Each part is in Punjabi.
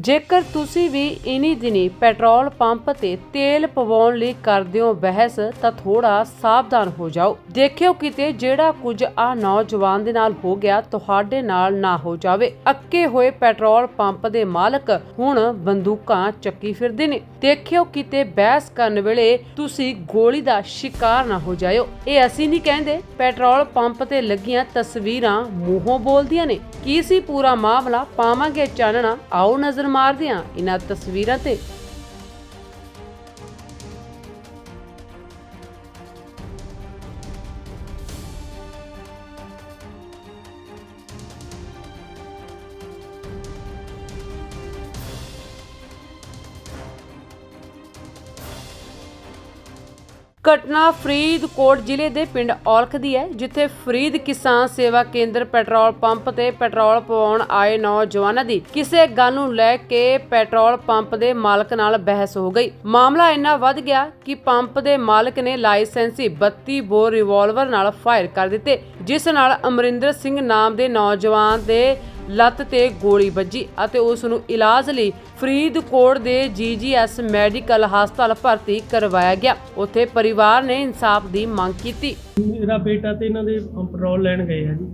ਜੇਕਰ ਤੁਸੀਂ ਵੀ ਇਨੀ ਦਿਨੀ ਪੈਟਰੋਲ ਪੰਪ ਤੇ ਤੇਲ ਪਵਾਉਣ ਲਈ ਕਰਦੇ ਹੋ ਬਹਿਸ, ਤਾਂ ਥੋੜਾ ਸਾਵਧਾਨ ਹੋ ਜਾਓ। ਦੇਖਿਓ ਕਿਤੇ ਜਿਹੜਾ ਕੁਝ ਆ ਨੌਜਵਾਨ ਦੇ ਨਾਲ ਹੋ ਗਿਆ, ਤੁਹਾਡੇ ਨਾਲ ਨਾ ਹੋ ਜਾਵੇ। ਅੱਕੇ ਹੋਏ ਪੈਟਰੋਲ ਪੰਪ ਦੇ ਮਾਲਕ ਹੁਣ ਬੰਦੂਕਾਂ ਚੱਕੀ ਫਿਰਦੇ ਨੇ। ਦੇਖਿਓ ਕਿਤੇ ਬਹਿਸ ਕਰਨ ਵੇਲੇ ਤੁਸੀਂ ਗੋਲੀ ਦਾ ਸ਼ਿਕਾਰ ਨਾ ਹੋ ਜਾਇਓ। ਇਹ ਅਸੀਂ ਨਹੀਂ ਕਹਿੰਦੇ। ਪੈਟਰੋਲ ਪੰਪ ਤੇ ਲੱਗੀਆਂ ਤਸਵੀਰਾਂ ਮੂੰਹੋਂ ਬੋਲਦੀਆਂ ਨੇ। ਕੀ ਸੀ ਪੂਰਾ ਮਾਮਲਾ? ਪਾਵਾਂਗੇ ਚਾਨਣਾ। ਆਓ ਨਜ਼ਰ ਮਾਰਦਿਆਂ ਇਹਨਾਂ ਤਸਵੀਰਾਂ ਤੇ ਘਟਨਾ ਫਰੀਦਕੋਟ ਜ਼ਿਲ੍ਹੇ ਦੇ ਪਿੰਡ ਔਲਖ ਦੀ ਹੈ, ਜਿੱਥੇ ਫਰੀਦ ਕਿਸਾਨ ਸੇਵਾ ਕੇਂਦਰ ਪੈਟਰੋਲ ਪੰਪ ਤੇ ਪੈਟਰੋਲ ਪਵਾਉਣ ਆਏ ਨੌਜਵਾਨਾਂ ਦੀ ਕਿਸੇ ਗੱਲ ਨੂੰ ਲੈ ਕੇ ਪੈਟਰੋਲ ਪੰਪ ਦੇ ਮਾਲਕ ਨਾਲ ਬਹਿਸ ਹੋ ਗਈ। ਮਾਮਲਾ ਇੰਨਾ ਵੱਧ ਗਿਆ ਕਿ ਪੰਪ ਦੇ ਮਾਲਕ ਨੇ ਲਾਇਸੈਂਸੀ 32 ਬੋਰ ਰਿਵਾਲਵਰ ਨਾਲ ਫਾਇਰ ਕਰ ਦਿੱਤੇ, ਜਿਸ ਨਾਲ ਅਮਰਿੰਦਰ ਸਿੰਘ ਨਾਮ ਦੇ ਨੌਜਵਾਨ ਦੇ ਲੱਤ ਤੇ ਗੋਲੀ ਵੱਜੀ ਅਤੇ ਉਸ ਨੂੰ ਇਲਾਜ ਲਈ ਫਰੀਦਕੋਟ ਦੇ ਜੀਜੀਐਸ ਮੈਡੀਕਲ ਹਸਪਤਾਲ ਭਰਤੀ ਕਰਵਾਇਆ ਗਿਆ। ਉੱਥੇ ਪਰਿਵਾਰ ਨੇ ਇਨਸਾਫ ਦੀ ਮੰਗ ਕੀਤੀ। ਮੇਰਾ ਬੇਟਾ ਤੇ ਇਹਨਾਂ ਦੇ ਪੈਟਰੋਲ ਲੈਣ ਗਏ ਆ ਜੀ।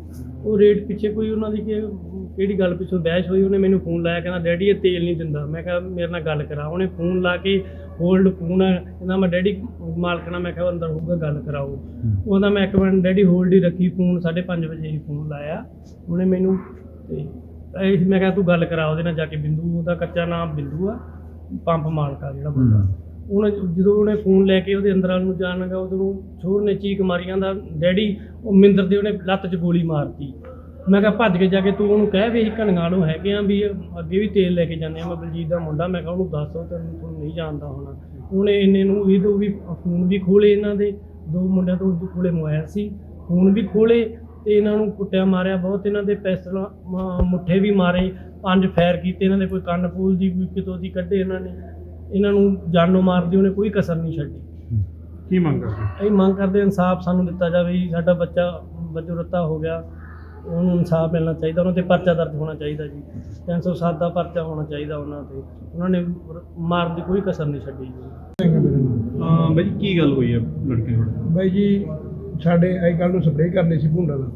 ਉਹ ਰੇਟ ਪਿੱਛੇ ਕੋਈ ਉਹਨਾਂ ਦੀ ਕਿ- ਕਿਹੜੀ ਗੱਲ ਪਿੱਛੋਂ ਬਹਿਸ ਹੋਈ ਉਹਨੇ ਮੈਨੂੰ ਫੋਨ ਲਾਇਆ ਕਹਿੰਦਾ ਡੈਡੀ ਇਹ ਤੇਲ ਨਹੀਂ ਦਿੰਦਾ। ਮੈਂ ਕਿਹਾ ਮੇਰੇ ਨਾਲ ਗੱਲ ਕਰਾ। ਉਹਨੇ ਫੋਨ ਲਾ ਕੇ ਹੋਲਡ ਫੋਨ ਆ, ਕਹਿੰਦਾ ਮੈਂ ਡੈਡੀ ਮਾਲਕ ਨਾਲ ਮੈਂ ਕਿਹਾ ਅੰਦਰ ਹੋਊਗਾ ਗੱਲ ਕਰਾਓ। ਉਹਦਾ ਮੈਂ ਇੱਕ ਮਿੰਟ ਡੈਡੀ ਹੋਲਡ ਹੀ ਰੱਖੀ ਫੋਨ 5:30 ਵਜੇ ਹੀ ਫੋਨ ਲਾਇਆ। ਉਹਨੇ ਮੈਨੂੰ ਤੇ ਇਹ ਮੈਂ ਕਿਹਾ ਤੂੰ ਗੱਲ ਕਰਾ ਉਹਦੇ ਨਾਲ ਜਾ ਕੇ ਬਿੰਦੂ ਉਹਦਾ ਕੱਚਾ ਨਾਮ ਬਿੰਦੂ ਆ ਪੰਪ ਮਾਲਕ ਜਿਹੜਾ ਬੰਦਾ। ਉਹਨੇ ਜਦੋਂ ਉਹਨੇ ਫੋਨ ਲੈ ਕੇ ਉਹਦੇ ਅੰਦਰ ਵੱਲ ਨੂੰ ਜਾਣ ਲੱਗਾ ਉਦੋਂ ਛੋਰ ਨੇ ਚੀਕ ਮਾਰੀਆਂ ਦਾ ਡੈਡੀ ਉਹ ਮਿੰਦਰ ਦੇ ਉਹਨੇ ਲੱਤ 'ਚ ਗੋਲੀ ਮਾਰਤੀ। ਮੈਂ ਕਿਹਾ ਭੱਜ ਕੇ ਜਾ ਕੇ ਤੂੰ ਉਹਨੂੰ ਕਹਿ ਵੀ ਅਸੀਂ ਘਣਗਾਲੋਂ ਹੈਗੇ ਆ ਵੀ ਅੱਗੇ ਵੀ ਤੇਲ ਲੈ ਕੇ ਜਾਂਦੇ ਆ। ਮੈਂ ਬਲਜੀਤ ਦਾ ਮੁੰਡਾ ਮੈਂ ਕਿਹਾ ਉਹਨੂੰ ਦੱਸ ਤੈਨੂੰ ਤੂੰ ਨਹੀਂ ਜਾਣਦਾ ਹੋਣਾ। ਉਹਨੇ ਇੰਨੇ ਨੂੰ ਇਹਦੋਂ ਵੀ ਫੋਨ ਵੀ ਖੋਲੇ ਇਹਨਾਂ ਦੇ। ਦੋ ਮੁੰਡਿਆਂ ਤੋਂ ਕੋਲੇ ਮੋਬਾਈਲ ਸੀ। ਫੋਨ ਵੀ ਖੋਲੇ ਤੇ ਇਹਨਾਂ ਨੂੰ ਕੁੱਟਿਆ ਮਾਰਿਆ ਬਹੁਤ ਇਹਨਾਂ ਦੇ ਪੈਸਟਲਾਂ ਮ- ਮੁੱਠੇ ਵੀ ਮਾਰੇ ਪੰਜ ਫਾਇਰ ਕੀਤੇ ਇਹਨਾਂ ਦੇ ਕੋਈ ਕੰਨ ਫੂਲ ਦੀ ਕੋਈ ਕਿਤੋਂ ਦੀ ਕੱਢੇ ਇਹਨਾਂ ਨੇ। ਇਹਨਾਂ ਨੂੰ ਜਾਨੋਂ ਮਾਰਦੀ ਉਹਨੇ ਕੋਈ ਕਸਰ ਨਹੀਂ ਛੱਡੀ। ਕੀ ਮੰਗ ਕਰਦੇ? ਅਸੀਂ ਮੰਗ ਕਰਦੇ ਇਨਸਾਫ ਸਾਨੂੰ ਦਿੱਤਾ ਜਾਵੇ ਜੀ। ਸਾਡਾ ਬੱਚਾ ਵਜੋਂ ਰੱਤਾ ਹੋ ਗਿਆ। ਉਹਨੂੰ ਇਨਸਾਫ ਮਿਲਣਾ ਚਾਹੀਦਾ ਉਹਨਾਂ ਤੇ ਪਰਚਾ ਦਰਜ ਹੋਣਾ ਚਾਹੀਦਾ ਜੀ। 307 ਦਾ ਪਰਚਾ ਹੋਣਾ ਚਾਹੀਦਾ ਉਹਨਾਂ ਤੇ। ਉਹਨਾਂ ਨੇ ਮਾਰਨ ਦੀ ਕੋਈ ਕਸਰ ਨਹੀਂ ਛੱਡੀ ਜੀ। ਬਾਈ ਕੀ ਗੱਲ ਹੋਈ ਹੈ ਲੜਕੇ ਨਾਲ? ਬਾਈ ਜੀ ਸਾਡੇ ਅੱਜ ਕੱਲ੍ਹ ਨੂੰ ਸਪਰੇਅ ਕਰਨੀ ਸੀ ਭੁੰਡਾ ਦਾ।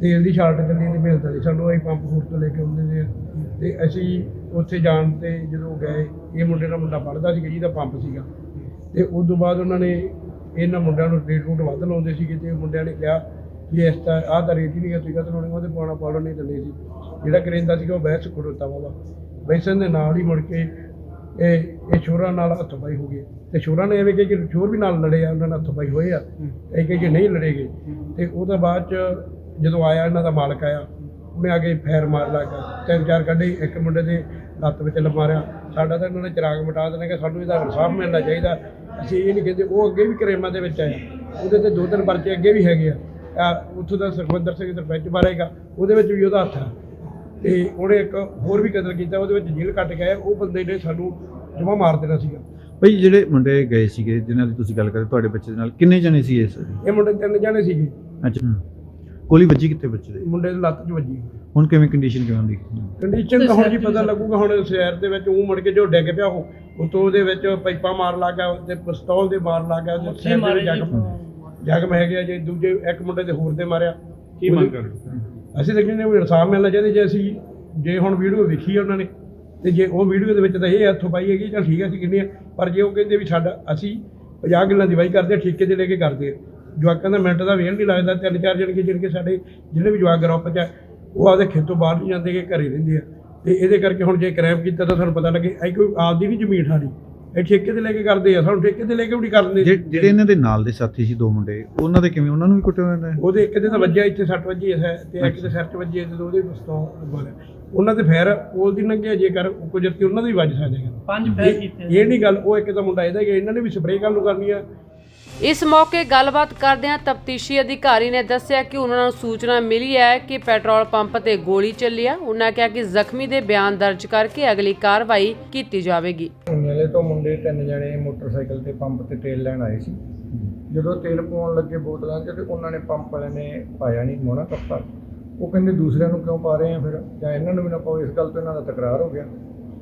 ਤੇਲ ਦੀ ਸ਼ਾਰਟ ਚੱਲੀ ਤੇ ਮਿਲਦਾ ਨਹੀਂ ਸਾਨੂੰ ਅਸੀਂ ਪੰਪ ਫੂਟ ਤੋਂ ਲੈ ਕੇ ਆਉਂਦੇ ਨੇ। ਤੇ ਅਸੀਂ ਉੱਥੇ ਜਾਣ ਤੇ ਜਦੋਂ ਗਏ, ਇਹ ਮੁੰਡੇ ਦਾ ਮੁੰਡਾ ਪੜਦਾ ਸੀ ਜਿਹਦਾ ਪੰਪ ਸੀਗਾ। ਤੇ ਉਸ ਤੋਂ ਬਾਅਦ ਉਹਨਾਂ ਨੇ ਇਹਨਾਂ ਮੁੰਡਿਆਂ ਨੂੰ ਰੇਟ ਰੂਟ ਵੱਧ ਲਾਉਂਦੇ ਸੀਗੇ ਤੇ ਮੁੰਡਿਆਂ ਨੇ ਕਿਹਾ ਵੀ ਇਸ ਤਾਂ ਆਹ ਤਾਂ ਰੇਟ ਹੀ ਨਹੀਂ ਹੈ ਤੁਸੀਂ ਕਹਿੰਦੇ ਲਾਉਣੇ? ਉਹਦੇ ਪਾਉਣਾ ਪਾਉਣਾ ਨਹੀਂ ਦਿੰਦੇ ਸੀ। ਜਿਹੜਾ ਕਰੇਂਦਾ ਸੀਗਾ ਉਹ ਬਹਿਸ ਖੜੋਤਾ ਵਾਲਾ। ਬੈਸਨ ਦੇ ਨਾਲ ਹੀ ਮੁੜ ਕੇ ਇਹ ਇਹ ਸ਼ੋਰਾਂ ਨਾਲ ਹੱਥ ਹੋ ਗਈ। ਤੇ ਸ਼ੋਰਾਂ ਨੇ ਐਵੇਂ ਕਿ ਕਿ ਸ਼ੋਰ ਵੀ ਨਾਲ ਲੜੇ ਆ, ਉਹਨਾਂ ਨਾਲ ਹੱਥ ਹੋਏ ਆ। ਇਹ ਕਿ ਕਿ ਨਹੀਂ ਲੜੇਗੇ। ਤੇ ਉਹਦੇ ਬਾਅਦ ਚ ਜਦੋਂ ਆਇਆ, ਇਹਨਾਂ ਦਾ ਮਾਲਕ ਆਇਆ, ਉਹਨੇ ਆ ਕੇ ਫੈਰ ਮਾਰ ਲੱਗਾ ਤਿੰਨ ਚਾਰ ਕੱਢੇ, ਇੱਕ ਮੁੰਡੇ ਦੇ ਲੱਤ ਵਿੱਚ ਲ ਮਾਰਿਆ। ਸਾਡਾ ਤਾਂ ਇਹਨਾਂ ਨੇ ਚਿਰਾਗ ਮਿਟਾ ਦੇਣਾ ਕਿ ਸਾਨੂੰ ਇਹਦਾ ਇਨਸਾਫ ਮਿਲਣਾ ਚਾਹੀਦਾ। ਅਸੀਂ ਇਹ ਨਹੀਂ ਕਹਿੰਦੇ, ਉਹ ਅੱਗੇ ਵੀ ਕਰੇਮਾਂ ਦੇ ਵਿੱਚ ਆਏ। ਉਹਦੇ ਤੇ ਦੋ ਤਿੰਨ ਪਰਚੇ ਅੱਗੇ ਵੀ ਹੈਗੇ ਆ, ਉੱਥੋਂ ਦਾ ਸੁਖਵਿੰਦਰ ਸਿੰਘ ਸਰਪੰਚ ਮਾਰੇਗਾ, ਉਹਦੇ ਵਿੱਚ ਵੀ ਉਹਦਾ ਹੱਥ ਆ। ਤੇ ਉਹਨੇ ਇੱਕ ਹੋਰ ਵੀ ਕਤਲ ਕੀਤਾ ਉਹਦੇ ਵਿੱਚ ਜੇਲ੍ਹ ਕੱਟ ਗਿਆ ਉਹ ਬੰਦੇ ਨੇ ਸਾਨੂੰ ਜਮਾ ਮਾਰ ਦੇਣਾ ਸੀਗਾ। ਬਈ ਜਿਹੜੇ ਮੁੰਡੇ ਗਏ ਸੀਗੇ ਜਿਨ੍ਹਾਂ ਦੀ ਤੁਸੀਂ ਗੱਲ ਕਰਦੇ ਤੁਹਾਡੇ ਬੱਚੇ ਦੇ ਨਾਲ ਕਿੰਨੇ ਜਣੇ ਸੀ ਇਸ? ਇਹ ਮੁੰਡੇ ਤਿੰਨ ਜਾਣੇ ਸੀਗੇ। ਅੱਛਾ। ਗੋਲੀ ਵੱਜੀ ਕਿੱਥੇ ਬੱਚੇ ਦੇ? ਮੁੰਡੇ ਦੀ ਲੱਤ 'ਚ ਵੱਜੀ। ਹੁਣ ਕਿਵੇਂ ਕੰਡੀਸ਼ਨ ਕਿਵੇਂ ਦੀ ਕੰਡੀਸ਼ਨ ਤਾਂ ਹੁਣ ਜੀ ਪਤਾ ਲੱਗੂਗਾ ਹੁਣ ਸ਼ਹਿਰ ਦੇ ਵਿੱਚ ਉਹ ਮੁੜ ਕੇ ਜੋ ਡਿੱਗ ਪਿਆ ਉਹ ਉਤੋਂ ਉਹਦੇ ਵਿੱਚ ਪਾਈਪਾਂ ਮਾਰ ਲੱਗ ਗਿਆ ਤੇ ਪਿਸਤੌਲ ਦੇ ਮਾਰ ਲੱਗ ਗਿਆ ਉਹਦੇ ਸਿਰ ਦੇ। ਜ਼ਖਮ ਜ਼ਖਮ ਹੈਗੇ ਜੇ ਦੂਜੇ ਇੱਕ ਮੁੰਡੇ ਦੇ ਹੋਰ ਦੇ ਮਾਰਿਆ। ਕੀ ਮੰਗ ਕਰਦੇ ਅਸੀਂ ਤਾਂ ਕਹਿੰਦੇ ਵੀ ਇਨਸਾਫ ਮਿਲਣਾ ਚਾਹੀਦਾ ਜੇ ਅਸੀਂ ਜੇ ਹੁਣ ਵੀਡੀਓ ਵੇਖੀ ਆ ਉਹਨਾਂ ਨੇ, ਤੇ ਜੇ ਉਹ ਵੀਡੀਓ ਦੇ ਵਿੱਚ ਤਾਂ ਇਹ ਹੱਥੋਂ ਪਾਈ ਹੈਗੀ ਚਲ ਠੀਕ ਹੈ ਅਸੀਂ ਕਹਿੰਦੇ ਆ ਪਰ ਜੇ ਉਹ ਕਹਿੰਦੇ ਵੀ ਸਾਡਾ, ਅਸੀਂ 50 ਗੱਲਾਂ ਦੀ ਵਾਈ ਕਰਦੇ ਆ, ਠੇਕੇ ਤੇ ਲੈ ਕੇ ਕਰਦੇ ਆ। ਜਵਾਕਾਂ ਦਾ ਮਿੰਟ ਦਾ ਵੇਲ ਨਹੀਂ ਲੱਗਦਾ, ਤਿੰਨ ਚਾਰ ਜਣ ਕੇ ਜਿਹੜੇ ਸਾਡੇ, ਜਿਹੜੇ ਵੀ ਜਵਾਕ ਗਰੁੱਪ 'ਚ ਆ, ਉਹ ਆਪਦੇ ਖੇਤੋਂ ਬਾਹਰ ਨਹੀਂ ਜਾਂਦੇ ਕਿ ਘਰੇ ਰਹਿੰਦੇ ਆ। ਤੇ ਇਹਦੇ ਕਰਕੇ ਹੁਣ ਜੇ ਕ੍ਰਾਈਮ ਕੀਤਾ ਤਾਂ ਸਾਨੂੰ ਪਤਾ ਲੱਗੇ ਐ ਕੋਈ ਆਪਦੀ ਨਹੀਂ ਜ਼ਮੀਨ ਸਾਡੀ। ਇਹ ਠੇਕੇ ਤੇ ਲੈ ਕੇ ਕਰਦੇ ਆ ਸਾਨੂੰ ਠੇਕੇ ਤੇ ਲੈ ਕੇ ਵੀ ਨਹੀਂ ਕਰਦੇ ਜਿਹੜੇ ਇਹਨਾਂ ਦੇ ਨਾਲ ਦੇ ਸਾਥੀ ਸੀ ਦੋ ਮੁੰਡੇ ਉਹਨਾਂ ਦੇ ਕਿਵੇਂ ਉਹਨਾਂ ਨੂੰ ਵੀ ਕੁੱਟਿਆ ਹੋਇਆ ਹੈ ਉਹਦੇ ਇੱਕ ਦੇ ਤਾਂ ਵੱਜਿਆ ਇੱਥੇ ਸੱਟ ਵੱਜੀ ਹੈ ਤੇ ਇੱਕ ਦੇ ਸਿਰ 'ਚ ਵੱਜੀ ਹੈ ਤੇ ਉਹਦੇ ਪਿਸਤੌਲ ਮਾਰਿਆ ਉਹਨਾਂ ਦੇ ਫੈਰ ਕੋਲ ਦੀ ਲੰਘਿਆ ਜੇਕਰ ਕੁਦਰਤੀ ਉਹਨਾਂ ਦੇ ਵੀ ਵੱਜ ਸਕਦੇ ਨੇ ਪੰਜ ਫਾਇਰ ਕੀਤੇ। ਇਹ ਨਹੀਂ ਗੱਲ ਉਹ ਇੱਕ ਤਾਂ ਮੁੰਡਾ ਇਹਦਾ ਹੀ ਹੈ, ਇਹਨਾਂ ਨੇ ਵੀ ਸਪਰੇਅ ਕਰਨ ਨੂੰ ਕਰਨੀ ਆ। ਇਸ ਮੌਕੇ ਗੱਲਬਾਤ ਕਰਦਿਆਂ ਤਫਤੀਸ਼ੀ ਅਧਿਕਾਰੀ ਨੇ ਦੱਸਿਆ ਕਿ ਉਹਨਾਂ ਨੂੰ ਸੂਚਨਾ ਮਿਲੀ ਹੈ ਕਿ ਪੈਟਰੋਲ ਪੰਪ ਤੇ ਗੋਲੀ ਚੱਲੀ ਆ। ਉਹਨਾਂ ਕਿਹਾ ਕਿ ਜ਼ਖਮੀ ਦੇ ਬਿਆਨ ਦਰਜ ਕਰਕੇ ਅਗਲੀ ਕਾਰਵਾਈ ਕੀਤੀ ਜਾਵੇਗੀ। ਮੇਲੇ ਤੋਂ ਮੁੰਡੇ ਤਿੰਨ ਜਣੇ ਮੋਟਰਸਾਈਕਲ ਤੇ ਪੰਪ ਤੇ ਤੇਲ ਲੈਣ ਆਏ ਸੀ। ਜਦੋਂ ਤੇਲ ਪਾਉਣ ਲੱਗੇ ਬੋਤਲਾਂ 'ਚ ਤੇ ਉਹਨਾਂ ਨੇ ਪੰਪ ਵਾਲਿਆਂ ਨੇ ਪਾਇਆ ਨਹੀਂ ਮੋਨਾ ਕੱਪਾ ਉਹ ਕਹਿੰਦੇ ਦੂਸਰਿਆਂ ਨੂੰ ਕਿਉਂ ਪਾ ਰਹੇ ਆ ਫਿਰ? ਜਾਂ ਇਹਨਾਂ ਨੂੰ ਵੀ ਨਾ ਪਾਓ, ਇਸ ਗੱਲ ਤੋਂ ਇਹਨਾਂ ਦਾ ਤਕਰਾਰ ਹੋ ਗਿਆ।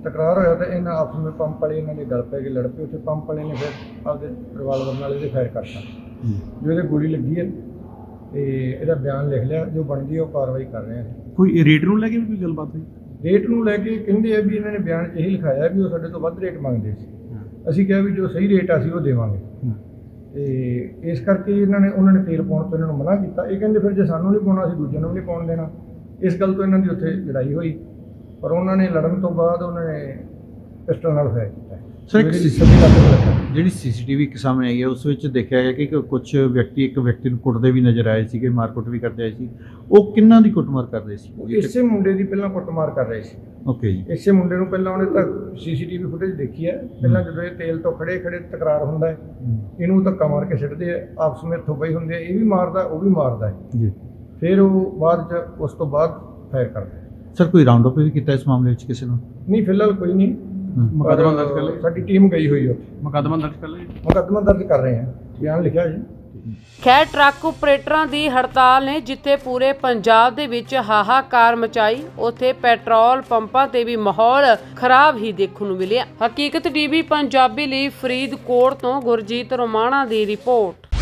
ਤਕਰਾਰ ਹੋਇਆ ਤਾਂ ਇਹਨਾਂ ਆਪਸ ਵਿੱਚ ਪੰਪ ਵਾਲੇ ਇਹਨਾਂ ਦੇ ਗਲ ਪੈ ਕੇ ਲੜ ਪਏ। ਉੱਥੇ ਪੰਪ ਵਾਲੇ ਨੇ ਫਿਰ ਆਪਦੇ ਰਿਵਾਲਵਰ ਨਾਲ ਇਹਦੇ ਫਾਇਰ ਕਰਤਾ। ਜੋ ਇਹਦੇ ਗੋਲੀ ਲੱਗੀ ਹੈ ਤੇ ਇਹਦਾ ਬਿਆਨ ਲਿਖ ਲਿਆ, ਜੋ ਬਣਦੀ ਹੈ ਉਹ ਕਾਰਵਾਈ ਕਰ ਰਹੇ ਹਾਂ ਕੋਈ ਰੇਟ ਨੂੰ ਲੈ ਕੇ ਵੀ ਕੋਈ ਗੱਲਬਾਤ ਹੋਈ? ਰੇਟ ਨੂੰ ਲੈ ਕੇ ਕਹਿੰਦੇ ਆ ਵੀ ਇਹਨਾਂ ਨੇ ਬਿਆਨ 'ਚ ਇਹੀ ਲਿਖਾਇਆ ਵੀ ਉਹ ਸਾਡੇ ਤੋਂ ਵੱਧ ਰੇਟ ਮੰਗਦੇ ਸੀ। ਅਸੀਂ ਕਿਹਾ ਵੀ ਜੋ ਸਹੀ ਰੇਟ ਆ ਅਸੀਂ ਉਹ ਦੇਵਾਂਗੇ। ਤੇ ਇਸ ਕਰਕੇ ਇਹਨਾਂ ਨੇ ਉਹਨਾਂ ਨੇ ਤੇਲ ਪਾਉਣ ਤੋਂ ਇਹਨਾਂ ਨੂੰ ਮਨਾ ਕੀਤਾ। ਇਹ ਕਹਿੰਦੇ ਫਿਰ ਜੇ ਸਾਨੂੰ ਨਹੀਂ ਪਾਉਣਾ ਅਸੀਂ ਦੂਜਿਆਂ ਨੂੰ ਵੀ ਨਹੀਂ ਪਾਉਣ ਦੇਣਾ। ਇਸ ਗੱਲ ਤੋਂ ਇਹਨਾਂ ਦੀ ਉੱਥੇ ਲੜਾਈ ਹੋਈ। ਪਰ ਉਹਨਾਂ ਨੇ ਲੜਨ ਤੋਂ ਬਾਅਦ ਉਹਨਾਂ ਨੇ ਪਿਸਟਲ ਨਾਲ ਫਾਇਰ ਸਰ, ਇੱਕ ਲੱਗਾ ਜਿਹੜੀ ਸੀਸੀਟੀਵੀ ਸਾਹਮਣੇ ਆਈ ਹੈ ਉਸ ਵਿੱਚ ਦੇਖਿਆ ਗਿਆ ਕਿ ਕੁਝ ਵਿਅਕਤੀ ਇੱਕ ਵਿਅਕਤੀ ਨੂੰ ਕੁੱਟਦੇ ਵੀ ਨਜ਼ਰ ਆਏ ਸੀਗੇ ਮਾਰਕੁੱਟ ਵੀ ਕਰਦੇ ਆਏ ਸੀ। ਉਹ ਕਿੰਨਾਂ ਦੀ ਕੁੱਟਮਾਰ ਕਰਦੇ ਸੀ? ਇਸੇ ਮੁੰਡੇ ਦੀ ਪਹਿਲਾਂ ਕੁੱਟਮਾਰ ਕਰ ਰਹੇ ਸੀ। ਓਕੇ ਜੀ। ਇਸੇ ਮੁੰਡੇ ਨੂੰ ਪਹਿਲਾਂ ਉਹਨੇ ਤਾਂ ਸੀਸੀਟੀਵੀ ਫੁਟੇਜ ਦੇਖੀ ਹੈ। ਪਹਿਲਾਂ ਜਦੋਂ ਇਹ ਤੇਲ ਤੋਂ ਖੜੇ ਖੜੇ ਤਕਰਾਰ ਹੁੰਦਾ ਹੈ ਇਹਨੂੰ ਧੱਕਾ ਮਾਰ ਕੇ ਸਿੱਟਦੇ ਆ ਆਪਸ ਵਿੱਚ ਥੋਪਈ ਹੁੰਦੇ ਆ ਇਹ ਵੀ ਮਾਰਦਾ ਉਹ ਵੀ ਮਾਰਦਾ ਹੈ। ਜੀ। ਫਿਰ ਉਹ ਬਾਅਦ ਚ ਉਸ ਤੋਂ ਬਾਅਦ ਫਾਇਰ ਕਰਦਾ। ਸਰ ਕੋਈ ਰਾਉਂਡ ਅਪ ਵੀ ਕੀਤਾ ਇਸ ਮਾਮਲੇ ਵਿੱਚ ਕਿਸੇ ਨੂੰ? ਨਹੀਂ ਫਿਲਹਾਲ ਕੋਈ ਨਹੀਂ। ਮੁਕੱਦਮਾ ਦਰਜ ਕਰ ਲਿਆ ਸਾਡੀ ਟੀਮ ਗਈ ਹੋਈ ਉੱਥੇ। ਮੁਕੱਦਮਾ ਦਰਜ ਕਰ ਲਿਆ? ਮੁਕੱਦਮਾ ਦਰਜ ਕਰ ਰਹੇ ਹਾਂ ਬਿਆਨ ਲਿਖਿਆ ਜੀ। ਖੈਰ ਟਰੱਕ ਆਪਰੇਟਰਾਂ ਦੀ ਹੜਤਾਲ ਨੇ ਜਿੱਥੇ ਪੂਰੇ ਪੰਜਾਬ ਦੇ ਵਿੱਚ ਹਾਹਾਕਾਰ ਮਚਾਈ ਉੱਥੇ ਪੈਟਰੋਲ ਪੰਪਾਂ ਤੇ ਵੀ ਮਾਹੌਲ ਖਰਾਬ ਹੀ ਦੇਖਣ ਨੂੰ ਮਿਲਿਆ। ਹਕੀਕਤ ਟੀਵੀ ਪੰਜਾਬੀ ਲਈ ਫਰੀਦਕੋਟ ਤੋਂ ਗੁਰਜੀਤ ਰੋਮਾਣਾ ਦੀ ਰਿਪੋਰਟ।